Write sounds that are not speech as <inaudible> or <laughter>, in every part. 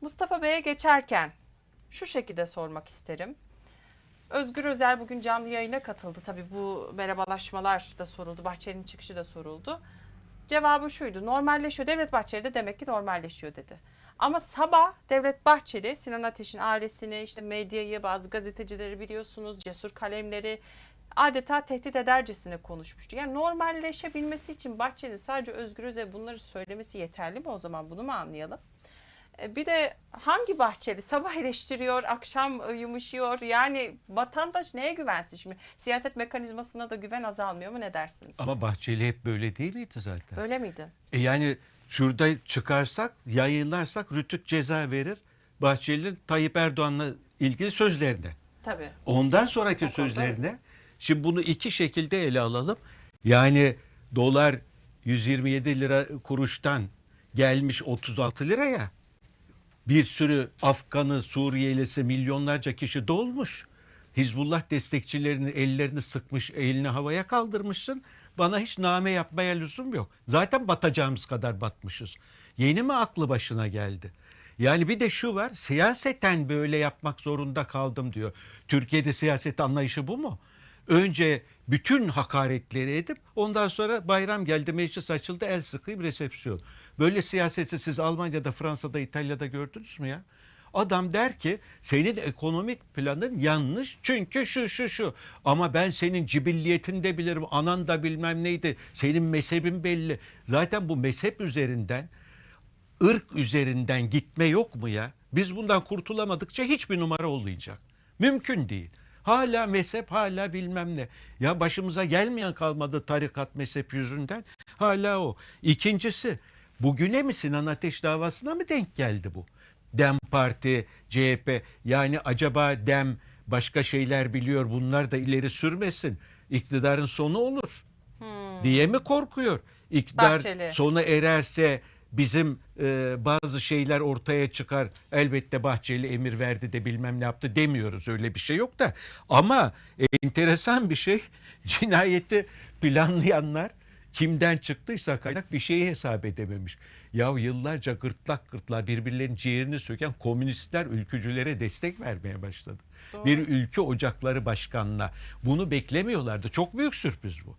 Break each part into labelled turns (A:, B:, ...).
A: Mustafa Bey'e geçerken şu şekilde sormak isterim. Özgür Özel bugün canlı yayına katıldı. Tabii bu merhabalaşmalar da soruldu. Bahçeli'nin çıkışı da soruldu. Cevabı şuydu. Normalleşiyor. Devlet Bahçeli de demek ki normalleşiyor dedi. Ama sabah Devlet Bahçeli Sinan Ateş'in ailesini, işte medyayı, bazı gazetecileri biliyorsunuz, cesur kalemleri adeta tehdit edercesine konuşmuştu. Yani normalleşebilmesi için Bahçeli sadece Özgür Özel bunları söylemesi yeterli mi o zaman bunu mu anlayalım? E, Bir de hangi Bahçeli sabah eleştiriyor, akşam e, yumuşuyor. Yani vatandaş neye güvensin şimdi? Siyaset mekanizmasına da güven azalmıyor mu ne dersiniz?
B: Ama Bahçeli hep böyle değil miydi zaten?
A: Öyle miydi?
B: E yani şurada çıkarsak, yayınlarsak Rütük ceza verir. Bahçeli'nin Tayyip Erdoğan'la ilgili sözlerine.
A: Tabii.
B: Ondan sonraki
A: konuda-
B: sözlerine. Şimdi bunu iki şekilde ele alalım. Yani dolar 127 lira kuruştan gelmiş 36 liraya. Bir sürü Afganı, Suriyelisi, milyonlarca kişi dolmuş. Hizbullah destekçilerinin ellerini sıkmış, elini havaya kaldırmışsın. Bana hiç name yapmaya lüzum yok. Zaten batacağımız kadar batmışız. Yeni mi aklı başına geldi? Yani bir de şu var, siyaseten böyle yapmak zorunda kaldım diyor. Türkiye'de siyaset anlayışı bu mu? Önce bütün hakaretleri edip ondan sonra bayram geldi, meclis açıldı, el sıkayım resepsiyon. Böyle siyaseti siz Almanya'da, Fransa'da, İtalya'da gördünüz mü ya? Adam der ki senin ekonomik planın yanlış çünkü şu şu şu. Ama ben senin cibilliyetini de bilirim. Anan da bilmem neydi. Senin mezhebin belli. Zaten bu mezhep üzerinden ırk üzerinden gitme yok mu ya? Biz bundan kurtulamadıkça hiçbir numara olmayacak. Mümkün değil. Hala mezhep hala bilmem ne. Ya başımıza gelmeyen kalmadı tarikat mezhep yüzünden. Hala o. İkincisi bugüne mi Sinan Ateş davasına mı denk geldi bu? Dem Parti, CHP yani acaba Dem başka şeyler biliyor bunlar da ileri sürmesin. İktidarın sonu olur diye mi korkuyor? İktidar
A: Bahçeli.
B: sona ererse bizim e, bazı şeyler ortaya çıkar. Elbette Bahçeli emir verdi de bilmem ne yaptı demiyoruz. Öyle bir şey yok da. Ama enteresan bir şey <laughs> cinayeti planlayanlar kimden çıktıysa kaynak bir şeyi hesap edememiş. Ya yıllarca gırtlak gırtlağa birbirlerinin ciğerini söken komünistler ülkücülere destek vermeye başladı.
A: Doğru.
B: Bir ülke ocakları başkanına bunu beklemiyorlardı. Çok büyük sürpriz bu.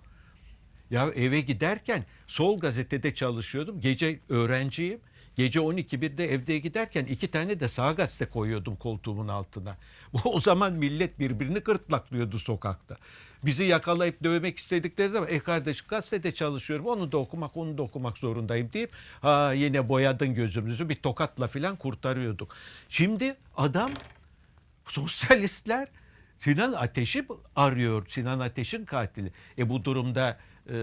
B: Ya eve giderken Sol Gazete'de çalışıyordum. Gece öğrenciyim. Gece 12.1'de evde giderken iki tane de sağ gazete koyuyordum koltuğumun altına. <laughs> O zaman millet birbirini gırtlaklıyordu sokakta. Bizi yakalayıp dövmek istedikleri zaman e kardeş gazetede çalışıyorum onu da okumak onu da okumak zorundayım deyip ha yine boyadın gözümüzü bir tokatla filan kurtarıyorduk. Şimdi adam sosyalistler Sinan Ateş'i arıyor. Sinan Ateş'in katili. E bu durumda e,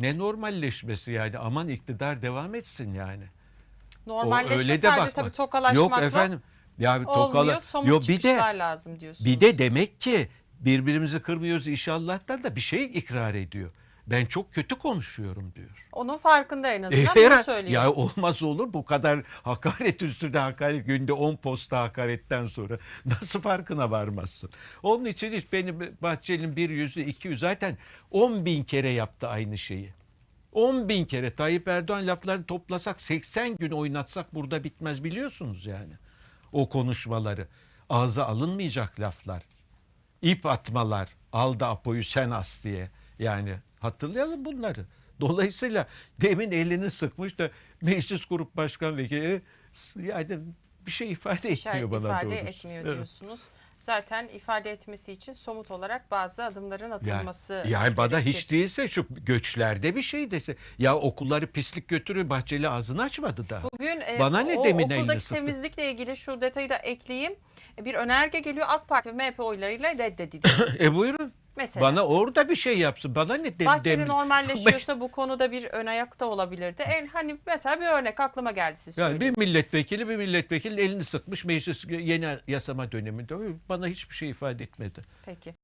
B: ne normalleşmesi yani aman iktidar devam etsin yani.
A: Normalleşme
B: öyle de
A: sadece
B: bakma.
A: tabii tokalaşmakla
B: Yok efendim. Ya
A: olmuyor.
B: tokala.
A: Somut
B: Yo bir de
A: lazım diyorsunuz.
B: bir de demek ki birbirimizi kırmıyoruz inşallah'tan da bir şey ikrar ediyor. Ben çok kötü konuşuyorum diyor.
A: Onun farkında en azından
B: E,
A: bunu söylüyor.
B: Ya olmaz olur bu kadar hakaret üstüne hakaret günde 10 posta hakaretten sonra nasıl farkına varmazsın? Onun için hiç benim Bahçeli'nin bir yüzü iki yüzü zaten 10 bin kere yaptı aynı şeyi. 10 bin kere Tayyip Erdoğan laflarını toplasak 80 gün oynatsak burada bitmez biliyorsunuz yani. O konuşmaları. Ağza alınmayacak laflar. İp atmalar. Al da Apo'yu sen as diye. Yani hatırlayalım bunları. Dolayısıyla demin elini sıkmış da meclis grup başkan vekili yani bir şey ifade
A: şey
B: etmiyor bana
A: ifade
B: doğrusu.
A: etmiyor
B: Evet.
A: diyorsunuz. Zaten ifade etmesi için somut olarak bazı adımların atılması
B: Yani, yani bana
A: gerekir.
B: hiç değilse şu göçlerde bir şey dese. Ya okulları pislik götürüyor Bahçeli ağzını açmadı da.
A: Bugün e,
B: Bana ne
A: o
B: demin
A: okuldaki temizlikle ilgili şu detayı da ekleyeyim. E, Bir önerge geliyor AK Parti ve MHP oylarıyla reddediliyor. <laughs>
B: E buyurun.
A: Mesela.
B: Bana orada bir şey yapsın. Bana ne dem,
A: Bahçeli
B: dem-
A: normalleşiyorsa <laughs> bu konuda bir ön ayak da olabilirdi. En hani mesela bir örnek aklıma geldi siz
B: Yani bir milletvekili bir milletvekili elini sıkmış meclis yeni yasama döneminde. Bana hiçbir şey ifade etmedi.
A: Peki.